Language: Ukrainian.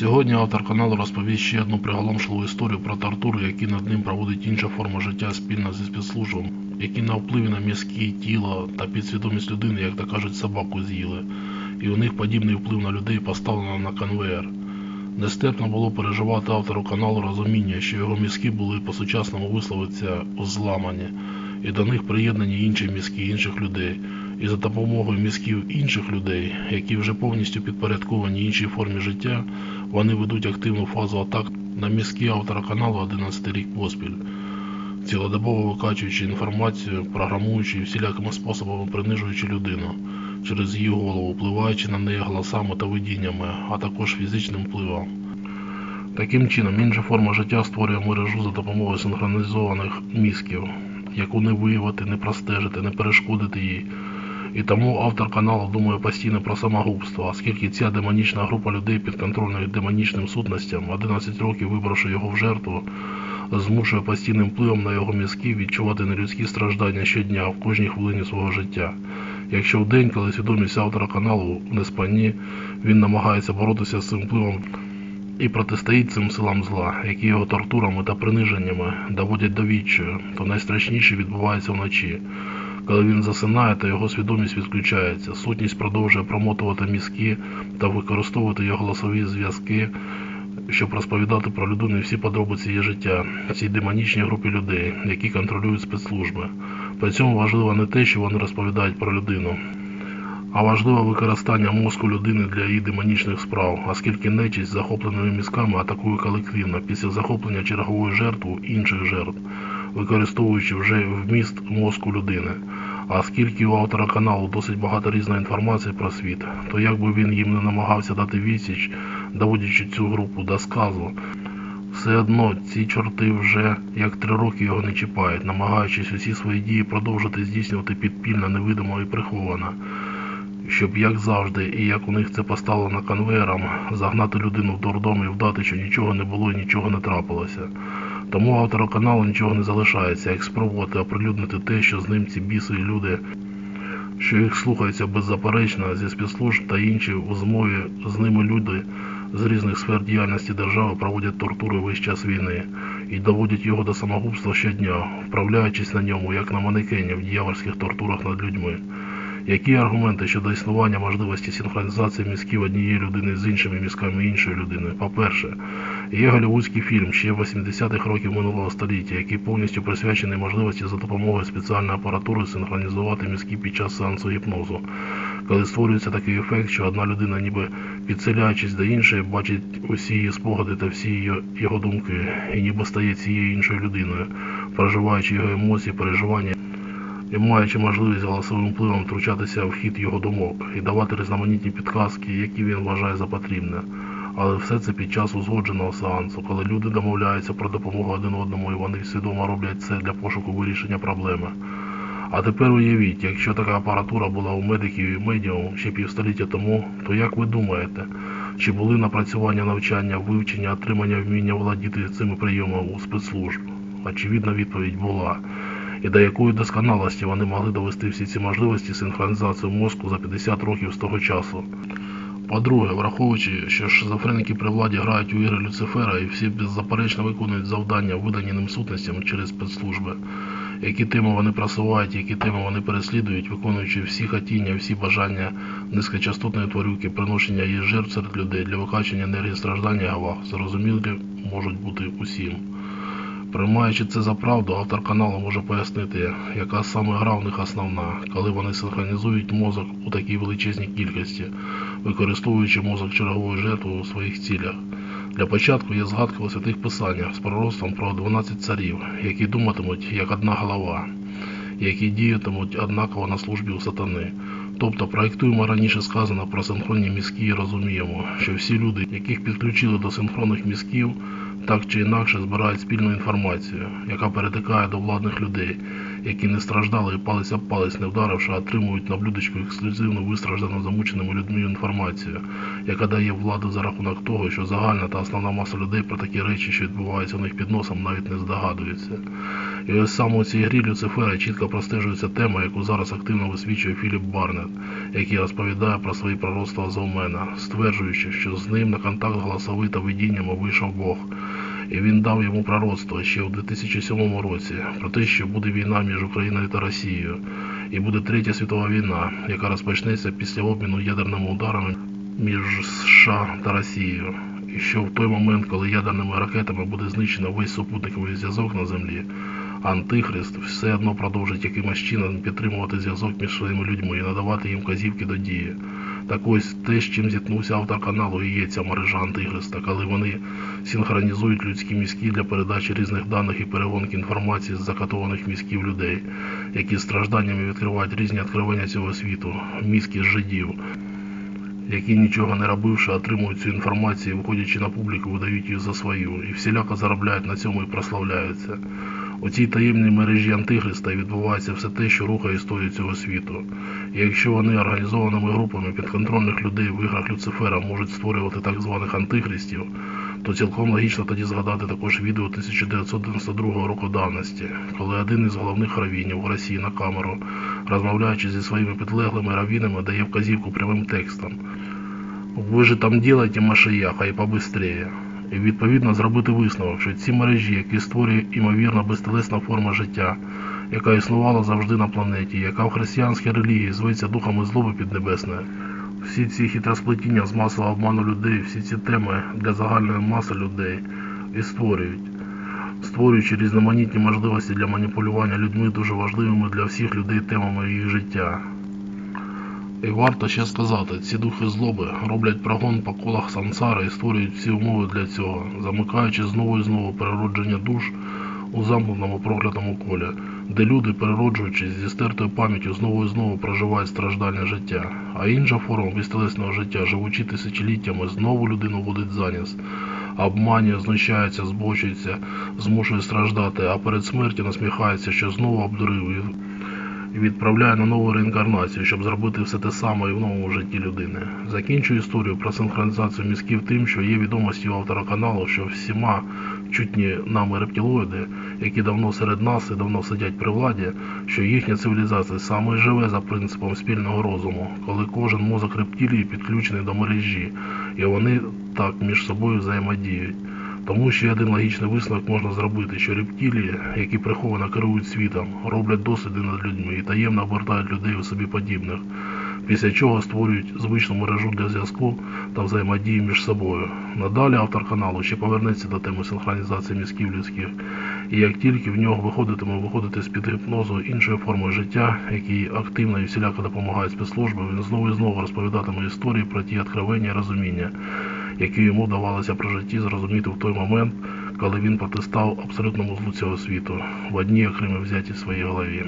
Сьогодні автор каналу розповість ще одну приголомшливу історію про тортури, які над ним проводить інша форма життя спільно зі спецслужбом, які на впливі на мізки, тіло та підсвідомість людини, як то кажуть, собаку з'їли. І у них подібний вплив на людей поставлено на конвеєр. Нестерпно було переживати автору каналу розуміння, що його мізки були по-сучасному висловиться зламані, і до них приєднані інші мізки інших людей. І за допомогою мізків інших людей, які вже повністю підпорядковані іншій формі життя, вони ведуть активну фазу атак на мізки автора каналу 11 рік поспіль, цілодобово викачуючи інформацію, програмуючи і всілякими способами принижуючи людину через її голову, впливаючи на неї голосами та видіннями, а також фізичним впливом. Таким чином, інша форма життя створює мережу за допомогою синхронізованих мізків, яку не виявити, не простежити, не перешкодити їй. І тому автор каналу думає постійно про самогубство, оскільки ця демонічна група людей підконтрольних демонічним сутностям, 11 років вибравши його в жертву, змушує постійним впливом на його мізки відчувати нелюдські страждання щодня в кожній хвилині свого життя. Якщо в день, коли свідомість автора каналу в неспанні, він намагається боротися з цим впливом і протистоїть цим силам зла, які його тортурами та приниженнями доводять до відчаю, то найстрашніше відбувається вночі. Коли він засинає, то його свідомість відключається, сутність продовжує промотувати мізки та використовувати його голосові зв'язки, щоб розповідати про людину і всі подробиці її життя, цій демонічній групі людей, які контролюють спецслужби. При цьому важливо не те, що вони розповідають про людину, а важливо використання мозку людини для її демонічних справ, оскільки нечість захопленими мізками атакує колективно після захоплення чергової жертви інших жертв, використовуючи вже вміст мозку людини. А оскільки у автора каналу досить багато різної інформації про світ, то як би він їм не намагався дати відсіч, доводячи цю групу до сказу, все одно ці чорти вже як три роки його не чіпають, намагаючись усі свої дії продовжити здійснювати підпільно, невидимо і приховано. Щоб, як завжди, і як у них це поставлено конвеєром, загнати людину в дурдом і вдати, що нічого не було і нічого не трапилося. Тому автору каналу нічого не залишається, як спробувати оприлюднити те, що з ним ці бісові люди, що їх слухаються беззаперечно зі спецслужб та інші у змові з ними люди з різних сфер діяльності держави проводять тортури весь час війни і доводять його до самогубства щодня, вправляючись на ньому, як на манекені в дьявольських тортурах над людьми. Які аргументи щодо існування можливості синхронізації мізків однієї людини з іншими мізками іншої людини? По-перше, є голівудський фільм ще 80-х років минулого століття, який повністю присвячений можливості за допомогою спеціальної апаратури синхронізувати мізки під час сеансу гіпнозу, коли створюється такий ефект, що одна людина, ніби підселяючись до іншої, бачить усі її спогади та всі його думки, і ніби стає цією іншою людиною, проживаючи його емоції, переживання і маючи можливість голосовим впливом втручатися в хід його думок і давати різноманітні підказки, які він вважає за потрібне. Але все це під час узгодженого сеансу, коли люди домовляються про допомогу один одному і вони свідомо роблять це для пошуку вирішення проблеми. А тепер уявіть, якщо така апаратура була у медиків і медіум ще півстоліття тому, то як ви думаєте, чи були напрацювання навчання, вивчення, отримання вміння володіти цими прийомами у спецслужб? Очевидна відповідь була і до якої досконалості вони могли довести всі ці можливості синхронізації мозку за 50 років з того часу. По-друге, враховуючи, що шизофреники при владі грають у ігри Люцифера і всі беззаперечно виконують завдання, видані ним сутностям через спецслужби, які теми вони просувають, які теми вони переслідують, виконуючи всі хотіння, всі бажання низькочастотної тварюки, приношення її жертв серед людей для викачення енергії страждання і зрозумілі можуть бути усім. Приймаючи це за правду, автор каналу може пояснити, яка саме гра в них основна, коли вони синхронізують мозок у такій величезній кількості, використовуючи мозок чергової жертви у своїх цілях. Для початку є згадка у святих писаннях з пророцтвом про 12 царів, які думатимуть як одна голова, які діятимуть однаково на службі у сатани. Тобто проєктуємо раніше сказано про синхронні мізки і розуміємо, що всі люди, яких підключили до синхронних мізків, так чи інакше збирають спільну інформацію, яка перетикає до владних людей, які не страждали і палець об палець не вдаривши, отримують на блюдечку ексклюзивну вистраждану замученими людьми інформацію, яка дає владу за рахунок того, що загальна та основна маса людей про такі речі, що відбуваються у них під носом, навіть не здогадується. І ось саме у цій грі Люцифера чітко простежується тема, яку зараз активно висвічує Філіп Барнет, який розповідає про свої пророцтва з Омена, стверджуючи, що з ним на контакт голосовий та видіннями вийшов Бог. І він дав йому пророцтво ще у 2007 році про те, що буде війна між Україною та Росією, і буде третя світова війна, яка розпочнеться після обміну ядерними ударами між США та Росією. І що в той момент, коли ядерними ракетами буде знищено весь супутниковий зв'язок на землі, Антихрист все одно продовжить якимось чином підтримувати зв'язок між своїми людьми і надавати їм вказівки до дії. Так ось те, з чим зіткнувся автор каналу, і є ця мережа Антихриста, коли вони синхронізують людські мізки для передачі різних даних і перегонки інформації з закатованих мізків людей, які стражданнями відкривають різні відкривання цього світу, мізки з жидів, які нічого не робивши, отримують цю інформацію, виходячи на публіку, видають її за свою, і всіляко заробляють на цьому і прославляються. У цій таємній мережі Антихриста відбувається все те, що рухає історію цього світу. Якщо вони організованими групами підконтрольних людей в іграх Люцифера можуть створювати так званих антихристів, то цілком логічно тоді згадати також відео 1992 року давності, коли один із головних равінів Росії на камеру, розмовляючи зі своїми підлеглими равінами, дає вказівку прямим текстом. Ви же там ділайте машияха і побистрее. І відповідно зробити висновок, що ці мережі, які створює імовірно безтелесна форма життя, яка існувала завжди на планеті, яка в християнській релігії зветься духами злоби піднебесної, всі ці хитросплетіння з масового обману людей, всі ці теми для загальної маси людей і створюють, створюючи різноманітні можливості для маніпулювання людьми дуже важливими для всіх людей темами їх життя. І варто ще сказати, ці духи злоби роблять прогон по колах сансари і створюють всі умови для цього, замикаючи знову і знову переродження душ у замкненому проклятому колі, де люди, перероджуючись зі стертою пам'яттю, знову і знову проживають страждальне життя, а інша форма безтелесного життя, живучи тисячоліттями, знову людину водить заніс, обманює, знущається, збочується, змушує страждати, а перед смертю насміхається, що знову обдурив і відправляє на нову реінкарнацію, щоб зробити все те саме і в новому житті людини. Закінчую історію про синхронізацію мізків тим, що є відомості у автора каналу, що всіма чутні нами рептилоїди, які давно серед нас і давно сидять при владі, що їхня цивілізація саме живе за принципом спільного розуму, коли кожен мозок рептилії підключений до мережі, і вони так між собою взаємодіють. Тому ще один логічний висновок можна зробити, що рептилії, які приховано керують світом, роблять досліди над людьми і таємно обертають людей у собі подібних, після чого створюють звичну мережу для зв'язку та взаємодії між собою. Надалі автор каналу ще повернеться до теми синхронізації мізків людських, і як тільки в нього виходитиме виходити з-під гіпнозу іншої форми життя, які активно і всіляко допомагають спецслужби, він знову і знову розповідатиме історії про ті відкривання і розуміння які йому вдавалося при житті зрозуміти в той момент, коли він протистав абсолютному злу цього світу в одній окремій взятій своїй голові.